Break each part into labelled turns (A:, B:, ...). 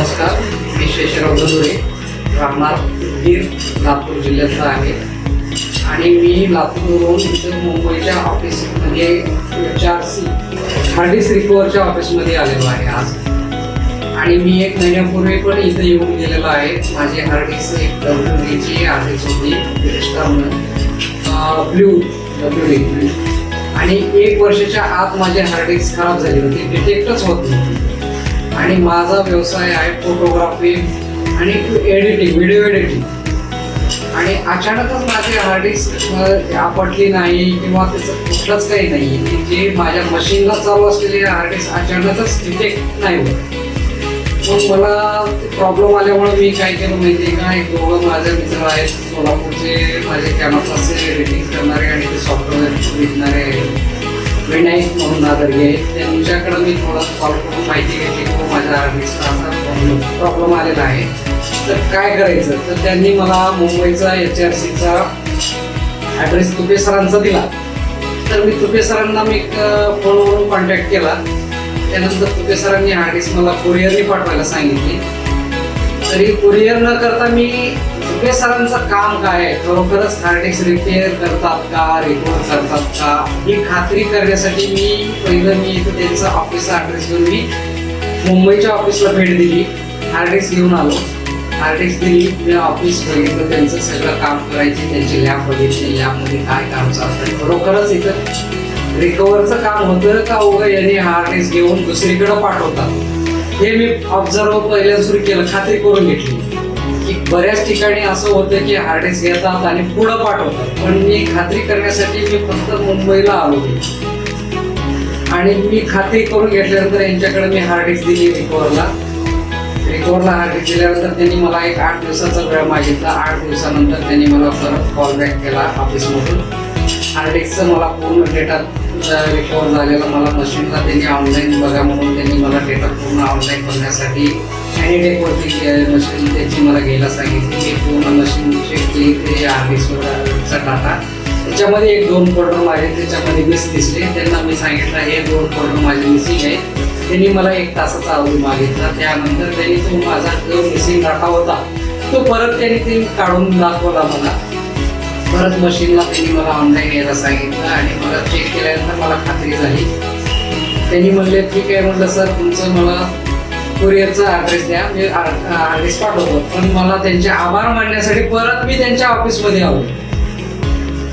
A: नमस्कार मी शेषराव गदुरे राहणार बीर लातूर जिल्ह्यातला आहे. आणि मी लातूरवरून इथं मुंबईच्या ऑफिसमध्ये चार सी हार्ड हार्डिस रिकवरच्या ऑफिसमध्ये आलेलो आहे आज. आणि मी एक महिन्यापूर्वी पण इथं येऊन गेलेलो आहे. माझी हार्डिस एक डब्ल्यू डीची आधीच होती ब्ल्यू डब्ल्यू डी आणि एक वर्षाच्या आत माझी हार्डिस्क खराब झाली होती. डिटेक्टच होत नव्हती. आणि माझा व्यवसाय आहे फोटोग्राफी आणि एडिटिंग व्हिडिओ एडिटिंग. आणि अचानकच माझी हार्डिस्क आपटली नाही किंवा त्याचं कुठलंच काही नाही की जे माझ्या मशीनला चालू असलेले हार्डिस्क अचानकच डिटेक्ट नाही होत. मग मला प्रॉब्लेम आल्यामुळे मी काय केलं माहिती आहे का? एक दोघं माझे मित्र आहेत सोलापूरचे माझे कॅमेराचे एडिटिंग करणारे आणि ते सॉफ्टवेअर विकणारे आहेत. विनायक म्हणून नादर्गे आहेत त्यांच्याकडं मी थोडं कॉल करून माहिती घेतली की माझ्या हार्डिस्कचा प्रॉब्लेम आलेला आहे. तर काय करायचं? तर त्यांनी मला मुंबईचा एच आर सीचा ॲड्रेस तुपे सरांचा दिला. तर मी तुपे सरांना मी एक, फोनवरून कॉन्टॅक्ट केला. त्यानंतर तुपे सरांनी हार्डिस्क मला कुरिअरने पाठवायला सांगितली. तरी कुरिअर न करता मी तुपे सरांचं काम काय? आहे खरोखरच हार्डिस्क रिपेअर करतात का? रिपोर्ट करतात का? ही खात्री करण्यासाठी मी पहिलं मी इथं त्यांचा ऑफिसचा ॲड्रेस घेऊन मी मुंबईच्या ऑफिसला भेट दिली. हार्डेक्स घेऊन आलो. हार्डेक्स दिली. मी ऑफिस बघितलं त्यांचं सगळं काम करायचे त्यांची लॅब बघितली लॅबमध्ये काय काम चालतं खरोखरच इथं रिकवरचं काम होतं का उगं यांनी हार्डेक्स घेऊन दुसरीकडे पाठवतात? हे मी ऑब्झर्व पहिल्या सुरू केलं खात्री करून घेतली. बऱ्याच ठिकाणी असं होतं की हार्डेस येतात आणि पुढं पाठवतात. पण मी खात्री करण्यासाठी मी फक्त मुंबईला आलो आणि मी खात्री करून घेतल्यानंतर यांच्याकडे मी हार्डेस दिली रिकवरला रिकॉर्डला हार्डेस दिल्यानंतर त्यांनी मला एक आठ दिवसाचा वेळ मागितला. आठ दिवसानंतर त्यांनी मला परत कॉल बॅक केला ऑफिसमधून हार्डिस्कचं मला पूर्ण डेटा रिकवर झालेला मला मशीनला त्यांनी ऑनलाईन बघा म्हणून त्यांनी मला डेटा पूर्ण ऑनलाईन बघण्यासाठी ॲनिडेकवरती मशीन त्याची मला घ्यायला सांगितली की पूर्ण मशीन चेक केली. ते आर्मीसचा डाटा त्याच्यामध्ये एक दोन फोल्डर माझे त्याच्यामध्ये मिस दिसले. त्यांना मी सांगितलं हे दोन फोल्डर माझे मिसिंग आहे त्यांनी मला एक तासाचा अवधी मागितला. त्यानंतर त्यांनी तो माझा जो मिसिंग डाटा होता तो परत त्यांनी ते काढून दाखवला मला. परत मशीनला त्यांनी मला ऑनलाईन यायला सांगितलं आणि मला चेक केल्यानंतर मला खात्री झाली. त्यांनी म्हणले ठीक आहे म्हटलं सर तुमचं मला कुरिअरचा ॲड्रेस द्या म्हणजे मी ॲड्रेस पाठवतो. पण मला त्यांचे आभार मानण्यासाठी परत मी त्यांच्या ऑफिसमध्ये आलो.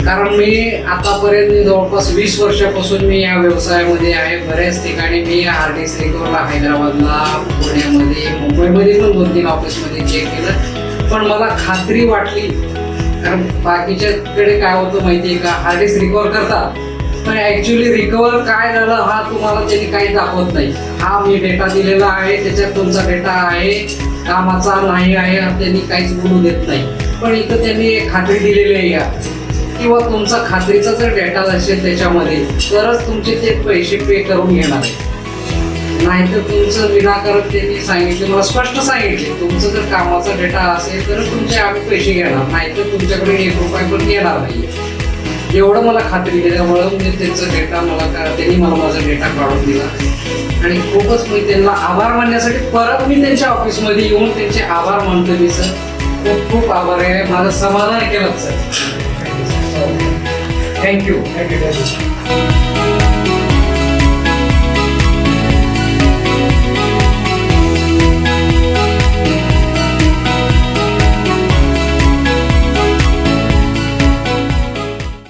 A: कारण मी आतापर्यंत जवळपास वीस वर्षापासून मी या व्यवसायामध्ये आहे. बऱ्याच ठिकाणी मी हार्डिस रिकवरला हैदराबादला पुण्यामध्ये मुंबईमध्ये पण दोन तीन ऑफिसमध्ये चेक केलं. पण मला खात्री वाटली कारण बाकीच्याकडे काय होतं माहिती आहे का हार्डिस रिकवर करतात. पण ऍक्च्युली रिकवर काय झालं हा तुम्हाला त्यांनी काही दाखवत नाही. हा मी डेटा दिलेला आहे त्याच्यात तुमचा डेटा आहे कामाचा नाही आहे त्यांनी काहीच बोलू देत नाही. पण इथं त्यांनी एक खात्री दिलेली आहे या. किंवा तुमचा खात्रीचा जर डेटा असेल त्याच्यामध्ये तरच तुमचे ते पैसे पे करून घेणार आहे. नाहीतर तुमचं विनाकारण त्यांनी सांगितले मला स्पष्ट सांगितले तुमचं जर कामाचा डेटा असेल तर तुमचे आम्ही पैसे घेणार नाहीतर तुमच्याकडे एक रुपये पण येणार नाही. एवढं मला खात्री दिल्यामुळं म्हणजे त्यांचा डेटा मला त्यांनी मला माझा डेटा काढून दिला. आणि खूपच मी त्यांना आभार मानण्यासाठी परत मी त्यांच्या ऑफिसमध्ये येऊन त्यांचे आभार मानतो मी सर. खूप खूप आभार आहे. माझं समाधान केलं सर. Thank you thank you thank you